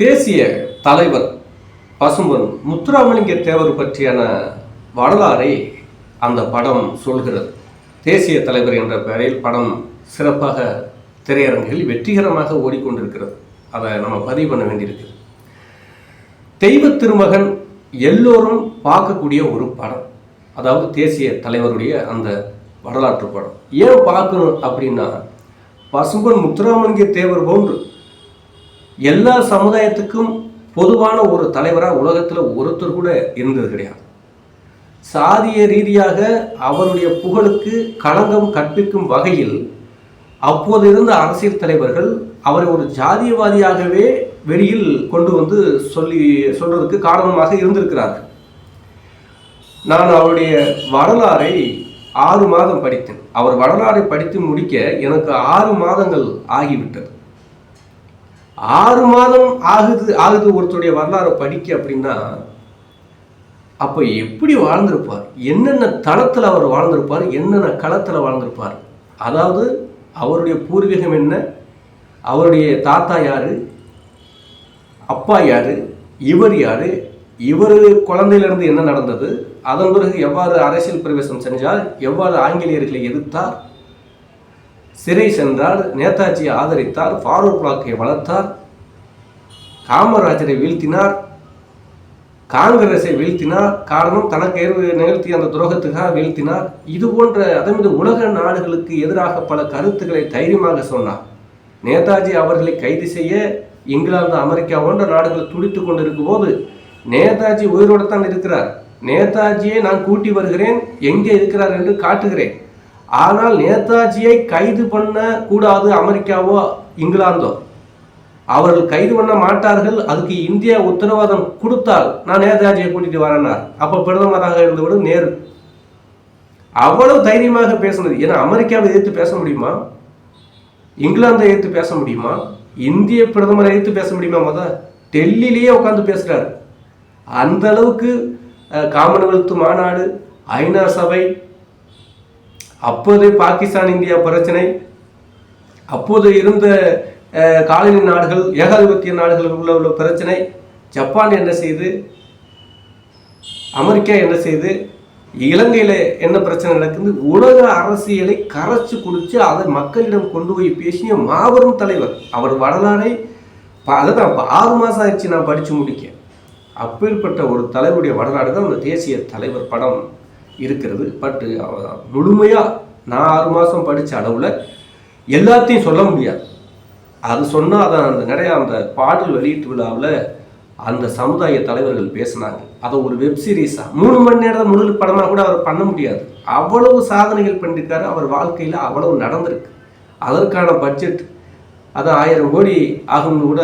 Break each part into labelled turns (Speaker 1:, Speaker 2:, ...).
Speaker 1: தேசிய தலைவர் பசும்பொன் முத்துராமலிங்க தேவர் பற்றியான வரலாறை அந்த படம் சொல்கிறது. தேசிய தலைவர் என்ற பெயரில் படம் சிறப்பாக திரையரங்குகளில் வெற்றிகரமாக ஓடிக்கொண்டிருக்கிறது. அதை நம்ம பதிவு பண்ண வேண்டியிருக்கு தெய்வ திருமகன் எல்லோரும் பார்க்கக்கூடிய ஒரு படம். அதாவது தேசிய தலைவருடைய அந்த வரலாற்று படம். ஏன் பார்க்கணும் அப்படின்னா பசும்பொன் முத்துராமலிங்க தேவர் போன்று எல்லா சமுதாயத்துக்கும் பொதுவான ஒரு தலைவராக உலகத்தில் ஒருத்தர் கூட இருந்தது கிடையாது. சாதிய ரீதியாக அவருடைய புகழுக்கு களங்கம் கற்பிக்கும் வகையில் அப்போது இருந்த அரசியல் தலைவர்கள் அவரை ஒரு ஜாதியவாதியாகவே வெளியில் கொண்டு வந்து சொல்லி சொல்றதுக்கு காரணமாக இருந்திருக்கிறார்கள். நான் அவருடைய வரலாறை ஆறு மாதம் படித்தேன். அவர் வரலாறை படித்து முடிக்க எனக்கு ஆறு மாதங்கள் ஆகிவிட்டது. ஆறு மாதம் ஆகுது ஆகுது ஒருத்தருடைய வரலாறை படிக்க அப்படின்னா அப்போ எப்படி வாழ்ந்திருப்பார்? என்னென்ன தளத்தில் அவர் வாழ்ந்திருப்பார்? என்னென்ன களத்தில் வாழ்ந்திருப்பார்? அதாவது அவருடைய பூர்வீகம் என்ன? அவருடைய தாத்தா யாரு? அப்பா யாரு? இவர் யாரு? இவர் குழந்தையிலிருந்து என்ன நடந்தது? அதன் பிறகு எவ்வாறு அரசியல் பிரவேசம் செஞ்சார்? எவ்வாறு ஆங்கிலேயர்களை எதிர்த்தார்? சிறை சென்றார் நேதாஜியை ஆதரித்தார் ஃபாரூக் பிளாக்கை வளர்த்தார் காமராஜரை வீழ்த்தினார் காங்கிரஸை வீழ்த்தினார் காரணம் தனக்கு ஏற்ப நிகழ்த்திய அந்த துரோகத்துக்காக வீழ்த்தினார். இது போன்ற அதன் உலக நாடுகளுக்கு எதிராக பல கருத்துக்களை தைரியமாக சொன்னார். நேதாஜி அவர்களை கைது செய்ய இங்கிலாந்து அமெரிக்கா போன்ற நாடுகள் துடித்து கொண்டிருக்கும் போது நேதாஜி உயிரோடு தான் இருக்கிறார். நேதாஜியை நான் கூட்டி வருகிறேன் எங்கே இருக்கிறார் என்று காட்டுகிறேன். ஆனால் நேதாஜியை கைது பண்ண கூடாது அமெரிக்காவோ இங்கிலாந்தோ. அவர்கள் கைது பண்ண மாட்டார்கள் அதுக்கு இந்தியா உத்தரவாதம் கொடுத்தால் நான் நேதாஜியை கூட்டிட்டு வரேன்னார். அப்ப பிரதமராக இருந்தவர் நேரு. அவ்வளவு தைரியமாக பேசினது. ஏன்னா அமெரிக்காவை எதிர்த்து பேச முடியுமா? இங்கிலாந்தை எதிர்த்து பேச முடியுமா? இந்திய பிரதமரை எதிர்த்து பேச முடியுமா முத? டெல்லியிலேயே உட்காந்து பேசுறாரு. அந்த அளவுக்கு காமன்வெல்த் மாநாடு ஐநா சபை அப்போது பாகிஸ்தான் இந்தியா பிரச்சனை. அப்போது இருந்த காலனி நாடுகள் ஏகாதிபத்திய நாடுகள் உள்ள உள்ள பிரச்சனை. ஜப்பான் என்ன செய்து? அமெரிக்கா என்ன செய்து? இலங்கையில் என்ன பிரச்சனை நடக்குது? உலக அரசியலை கரைச்சு குடித்து அதை மக்களிடம் கொண்டு போய் பேசிய மாபெரும் தலைவர். அவர் வரலாறை ப- அதுதான் ஆறு மாதம் ஆயிடுச்சு நான் படித்து முடிக்க. அப்பேற்பட்ட ஒரு தலைவருடைய வரலாறு தான் அந்த தேசிய தலைவர் படம். இருக்கிறது. பட் முழுமையாக நான் ஆறு மாதம் படித்த அளவில் எல்லாத்தையும் சொல்ல முடியாது. அது சொன்னால் அதை அந்த நிறையா அந்த பாடல் வெளியீட்டு விழாவில் அந்த சமுதாய தலைவர்கள் பேசினாங்க. அதை ஒரு வெப் சீரீஸாக மூணு மணி நேரம் முழு படமாக கூட அவர் பண்ண முடியாது. அவ்வளவு சாதனைகள் பண்ணியிருக்காரு அவர் வாழ்க்கையில் அவ்வளவு நடந்திருக்கு. அதற்கான பட்ஜெட் அது ஆயிரம் கோடி ஆகும்னு கூட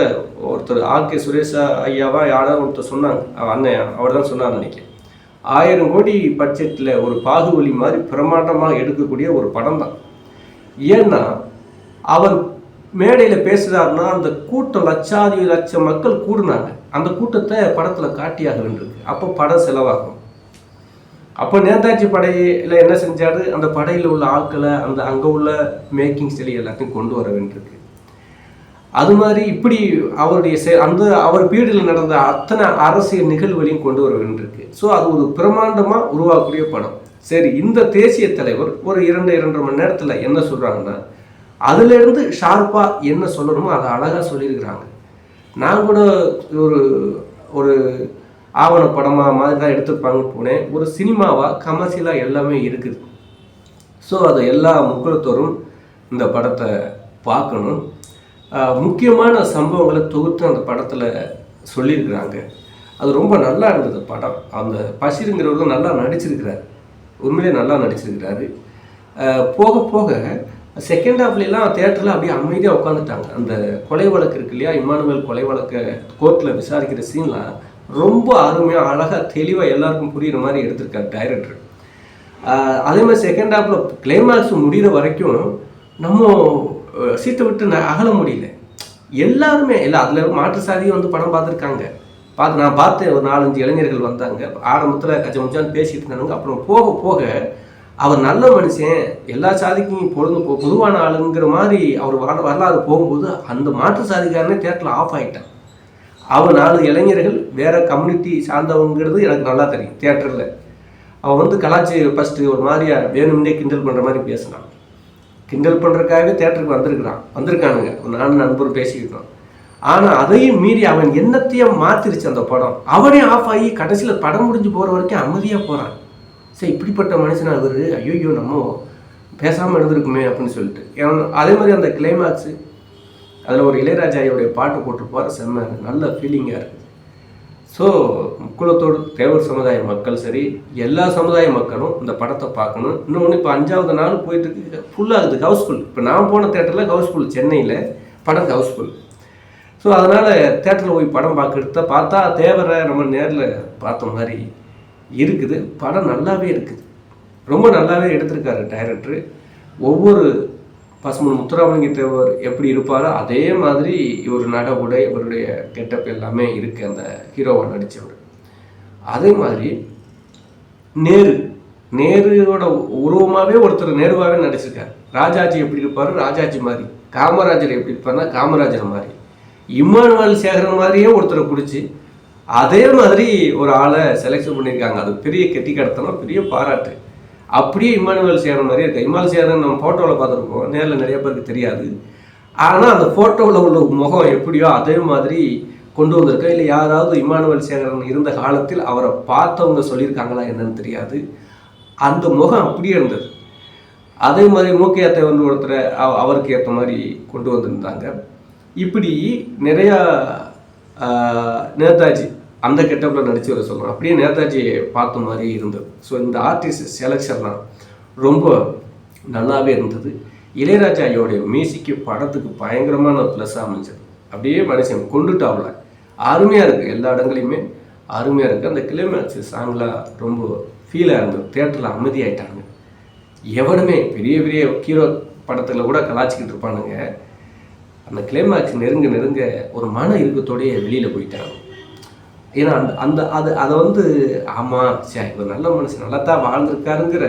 Speaker 1: ஒருத்தர் ஆர் கே சுரேஷா ஐயாவா யாராவது ஒருத்தர் சொன்னாங்க. அவன் அண்ணன் அவர் தான் சொன்னார் நினைக்கிறேன். ஆயிரம் கோடி பட்ஜெட்டில் ஒரு பாகுபலி மாதிரி பிரமாண்டமாக எடுக்கக்கூடிய ஒரு படம் தான். ஏன்னா அவர் மேடையில் பேசுகிறாருன்னா அந்த கூட்டம் லட்சாதி லட்சம் மக்கள் கூடுனாங்க. அந்த கூட்டத்தை படத்தில் காட்டியாக வேண்டியிருக்கு அப்போ படம் செலவாகும். அப்போ நேதாஜி படையில் என்ன செஞ்சாரு? அந்த படையில் உள்ள ஆட்களை அந்த அங்கே உள்ள மேக்கிங் ஸ்டைல் எல்லாத்தையும் கொண்டு வர வேண்டியிருக்கு அது மாதிரி இப்படி அவருடைய செ- அந்த அவர் பீரியடில் நடந்த அத்தனை அரசியல் நிகழ்வுகளையும் கொண்டு வர வேண்டியிருக்கு ஸோ அது ஒரு பிரமாண்டமாக உருவாக்கக்கூடிய படம். சரி இந்த தேசிய தலைவர் ஒரு இரண்டு இரண்டரை மணி நேரத்தில் என்ன சொல்கிறாங்கன்னா அதுலேருந்து ஷார்ப்பாக என்ன சொல்லணுமோ அதை அழகாக சொல்லியிருக்கிறாங்க. நான் கூட ஒரு ஒரு ஆவணப்படமாக மாதிரி தான் எடுத்துருப்பாங்கன்னு போனேன். ஒரு சினிமாவாக கமர்ஷியலாக எல்லாமே இருக்குது. ஸோ அதை எல்லா முக்கியத்தோரும் இந்த படத்தை பார்க்கணும். முக்கியமான சம்பவங்களை தொகுத்து அந்த படத்தில் சொல்லியிருக்கிறாங்க. அது ரொம்ப நல்லா இருந்தது படம். அந்த பசிருங்கிறவரும் நல்லா நடிச்சிருக்கிறார். உண்மையிலே நல்லா நடிச்சிருக்கிறாரு. போக போக செகண்ட் ஹாஃப்லாம் தேட்டரில் அப்படியே அமைதியாக உட்காந்துட்டாங்க அந்த கொலை வழக்கு இருக்கு இல்லையா? இமானுவேல் கொலை வழக்கை கோர்ட்டில் விசாரிக்கிற சீன்லாம் ரொம்ப அருமையாக அழகாக தெளிவாக எல்லாருக்கும் புரியுற மாதிரி எடுத்திருக்காரு டைரக்டர் அதே மாதிரி செகண்ட் ஹாஃபில் கிளைமேக்ஸ் முடிகிற வரைக்கும் நம்ம சீட்டை விட்டு நான் அகல முடியல. எல்லாருமே இல்லை அதில் மாற்று சாதியும் வந்து படம் பார்த்துருக்காங்க. பார்த்து நான் பார்த்தேன் ஒரு நாலஞ்சு இளைஞர்கள் வந்தாங்க. ஆரம்பத்தில் கச்ச முச்சான்னு பேசிட்டு இருந்தாங்க அப்புறம் போக போக அவர் நல்ல மனுஷன் எல்லா சாதிக்கும் பொழுது பொதுவான ஆளுங்கிற மாதிரி அவர் வர வரலாறு போகும்போது அந்த மாற்று சாதிக்காரனே தேட்டரில் ஆஃப் ஆகிட்டான் அவன் நாலு இளைஞர்கள் வேற கம்யூனிட்டி சார்ந்தவங்கிறது எனக்கு நல்லா தெரியும் தேட்டரில் அவன் வந்து கலாச்சார ஃபஸ்ட்டு ஒரு மாதிரியா வேணும்னே கிண்டல் பண்ணுற மாதிரி பேசினான். கிண்டல் பண்ணுறதுக்காகவே தேட்டருக்கு வந்திருக்கிறான். வந்திருக்கானுங்க. நானும் நண்பரும் பேசிக்கிட்டோம். ஆனால் அதையும் மீறி அவன் எண்ணத்தையும் மாத்திருச்சு அந்த படம். அவனே ஆஃப் ஆகி கடைசியில் படம் முடிஞ்சு போகிற வரைக்கும் அமைதியாக போகிறான் சரி இப்படிப்பட்ட மனுஷனா அவர் ஐயோ நம்ம பேசாமல் இருந்திருக்குமே அப்படின்னு சொல்லிட்டு. ஏன்னா, அதே மாதிரி அந்த கிளைமேக்ஸு அதில் ஒரு இளையராஜாவுடைய பாட்டு போட்டிருப்பார். செம்ம நல்ல ஃபீலிங்காக இருக்குது ஸோ முக்குளத்தோடு தேவர் சமுதாய மக்கள் சரி எல்லா சமுதாய மக்களும் இந்த படத்தை பார்க்கணும். இன்னொன்று இப்போ அஞ்சாவது நாள் போயிட்டு இருக்கு ஃபுல்லாகுது ஹவுஸ்ஃபுல் இப்போ நான் போன தேட்டரில் ஹவுஸ்ஃபுல் சென்னையில் படம் ஹவுஸ்ஃபுல் ஸோ அதனால் தேட்டரில் போய் படம் பார்க்கறத பார்த்தா தேவரை நம்ம நேரில் பார்த்த மாதிரி இருக்குது. படம் நல்லாவே இருக்குது. ரொம்ப நல்லாவே எடுத்திருக்காரு டைரக்டரு ஒவ்வொரு பசுமன் முத்துராமலிங்க தேவர் எப்படி இருப்பாரோ அதே மாதிரி இவர் நட உடை இவருடைய கெட்டப் எல்லாமே இருக்கு. அந்த ஹீரோவை நடித்தவர் அதே மாதிரி நேரு. நேருவோட உருவமாகவே ஒருத்தர் நேருவாகவே நடிச்சிருக்காரு. ராஜாஜி எப்படி இருப்பாரு? ராஜாஜி மாதிரி. காமராஜர் எப்படி இருப்பாருன்னா காமராஜர் மாதிரி. இம்மானுவல் சேகரன் மாதிரியே ஒருத்தரை பிடிச்சி அதே மாதிரி ஒரு ஆளை செலெக்ஷன் பண்ணியிருக்காங்க அது பெரிய கெட்டி கடத்தனம் பெரிய பாராட்டு. அப்படியே இம்மானுவல் சேகரன் மாதிரியே இருக்கு? இம்மானுவல் சேகரன் நம்ம ஃபோட்டோவில் பார்த்துருப்போம். நேரில் நிறைய பேருக்கு தெரியாது. ஆனால் அந்த ஃபோட்டோவில் உள்ள முகம் எப்படியோ அதே மாதிரி கொண்டு வந்திருக்கோம் இல்லை யாராவது இம்மானுவல் சேகரன் இருந்த காலத்தில் அவரை பார்த்தவங்க சொல்லியிருக்காங்களா என்னன்னு தெரியாது. அந்த முகம் அப்படியே இருந்தது. அதே மாதிரி மூக்கையாத்தை வந்து ஒருத்தரை அவருக்கு ஏற்ற மாதிரி கொண்டு வந்திருந்தாங்க. இப்படி நிறையா நேதாஜி அந்த கெட்டப்பில் நடிச்சு வர சொல்லணும் அப்படியே நேதாஜியை பார்த்த மாதிரி இருந்தது. ஸோ இந்த ஆர்டிஸ்ட் செலெக்ஷன்லாம் ரொம்ப நல்லாவே இருந்தது. இளையராஜா ஐயோடைய மியூசிக்கு படத்துக்கு பயங்கரமான ப்ளஸ் அமைஞ்சது. அப்படியே மனுஷன் கொண்டுட்டாவில் அருமையாக இருக்குது எல்லா இடங்களையுமே. அருமையாக இருக்குது அந்த கிளைமேக்ஸ் சாங்லாம் ரொம்ப ஃபீலாக இருந்தது. தேட்டரில் அமைதியாயிட்டாங்க. எவனுமே பெரிய பெரிய ஹீரோ படத்தில் கூட கலாச்சிக்கிட்டு இருப்பானுங்க. அந்த கிளைமேக்ஸ் நெருங்க நெருங்க ஒரு மன இருக்கத்தோடையே வெளியில் போயிட்டாங்க. ஏன்னா அந்த அந்த அது அதை வந்து ஆமாம் சரி இவர் நல்ல மனுஷன் நல்லா தான் வாழ்ந்திருக்காருங்கிற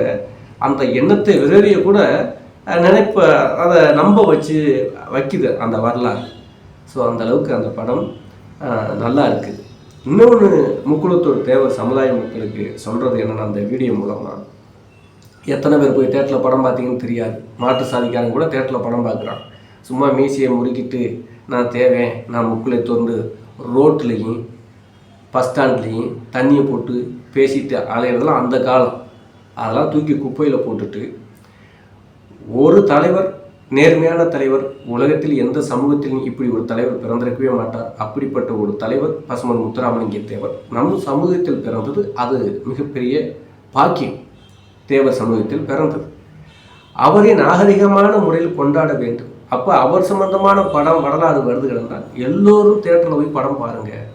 Speaker 1: அந்த எண்ணத்தை விரவிய கூட நினைப்ப அதை நம்ப வச்சு வைக்குது அந்த வரலாறு. ஸோ அந்த அளவுக்கு அந்த படம் நல்லா இருக்குது இன்னொன்று முக்குளத்தூர் தேவர் சமுதாய மக்களுக்கு சொல்கிறது என்னென்னா அந்த வீடியோ மூலமாக எத்தனை பேர் போய் தேட்டரில் படம் பார்த்தீங்கன்னு தெரியாது. மாற்று சாதிக்காரங்க கூட தேட்டரில் படம் பார்க்குறான். சும்மா மீசையை முறுக்கிட்டு நான் தேவேன் நான் முக்குளை தோண்டு ரோட்லேயும் பஸ் ஸ்டாண்ட்லேயும் தண்ணியை போட்டு பேசிட்டு அலையிறதெல்லாம் அந்த காலம். அதெல்லாம் தூக்கி குப்பையில் போட்டுட்டு ஒரு தலைவர் நேர்மையான தலைவர் உலகத்தில் எந்த சமூகத்திலும் இப்படி ஒரு தலைவர் பிறந்திருக்கவே மாட்டார். அப்படிப்பட்ட ஒரு தலைவர் பசுமன் முத்துராமலிங்க தேவர் நம் சமூகத்தில் பிறந்தது. அது மிகப்பெரிய பாக்கியம். தேவர் சமூகத்தில் பிறந்தது. அவரை நாகரிகமான முறையில் கொண்டாட வேண்டும். அப்போ அவர் சம்பந்தமான படம் வரலாறு வருது கிடந்தால் எல்லோரும் தேட்டரில் போய் படம் பாருங்கள்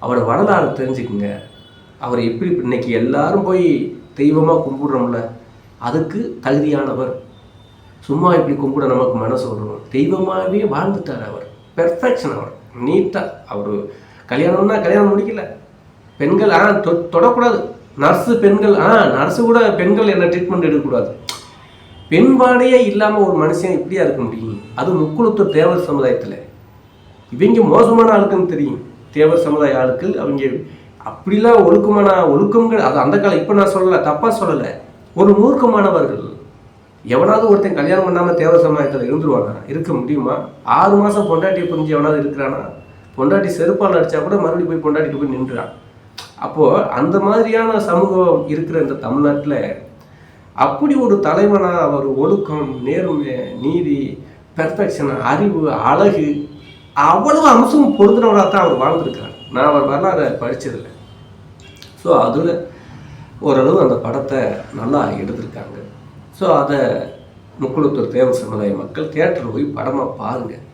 Speaker 1: அவரை வரலாறு தெரிஞ்சுக்குங்க. அவர் எப்படி இன்னைக்கு எல்லாரும் போய் தெய்வமாக கும்பிடுறோம்ல அதுக்கு தகுதியானவர். சும்மா இப்படி கும்பிட நமக்கு மனசு வரும். தெய்வமாகவே வாழ்ந்துட்டார் அவர். பெர்ஃபெக்ஷன் அவர். நீட்டாக அவர் கல்யாணம்னா கல்யாணம் முடிக்கல. பெண்கள் ஆ தொ- தொடக்கூடாது. நர்ஸு பெண்கள் ஆ நர்ஸு கூட பெண்கள் என்ன ட்ரீட்மெண்ட் எடுக்கக்கூடாது. பெண்பாடையே இல்லாமல் ஒரு மனுஷன் இப்படியா இருக்க முடியும்? அது முக்குளத்தூர் தேவர் சமுதாயத்தில். இவங்க மோசமான ஆளுக்குன்னு தெரியும். தேவர் சமுதாய ஆட்கள் அவங்க அப்படிலாம் ஒழுக்கமான ஒழுக்கங்கள் அது அந்த காலம் இப்போ நான் சொல்லலை தப்பாக சொல்லலை. ஒரு மூர்க்கமானவர்கள். எவனாவது ஒருத்தன் கல்யாணம் பண்ணாமல் தேவர் சமுதாயத்தில் இருந்துருவானா? இருக்க முடியுமா? ஆறு மாதம் பொண்டாட்டியை புரிஞ்சு எவனாவது இருக்கிறானா? பொண்டாட்டி செருப்பால் அடித்தா கூட மறுபடியும் போய் பொண்டாட்டிட்டு போய் நின்றுறான் அப்போது அந்த மாதிரியான சமூகம் இருக்கிற இந்த தமிழ்நாட்டில் அப்படி ஒரு தலைவனாக அவர் ஒழுக்கம் நேர்மை நீதி பெர்ஃபெக்ஷன் அறிவு அழகு அவ்வளவு அம்சமும் பொருந்தினவராக தான் அவர் வாழ்ந்துருக்கிறார். நான் அவர் வரலாறு படித்ததில்லை ஸோ அதில் ஓரளவு அந்த படத்தை நல்லா எடுத்திருக்காங்க. ஸோ அதை முக்குளத்தூர் தேவ சமுதாய மக்கள் தியேட்டரில் போய் படமாக பாருங்கள்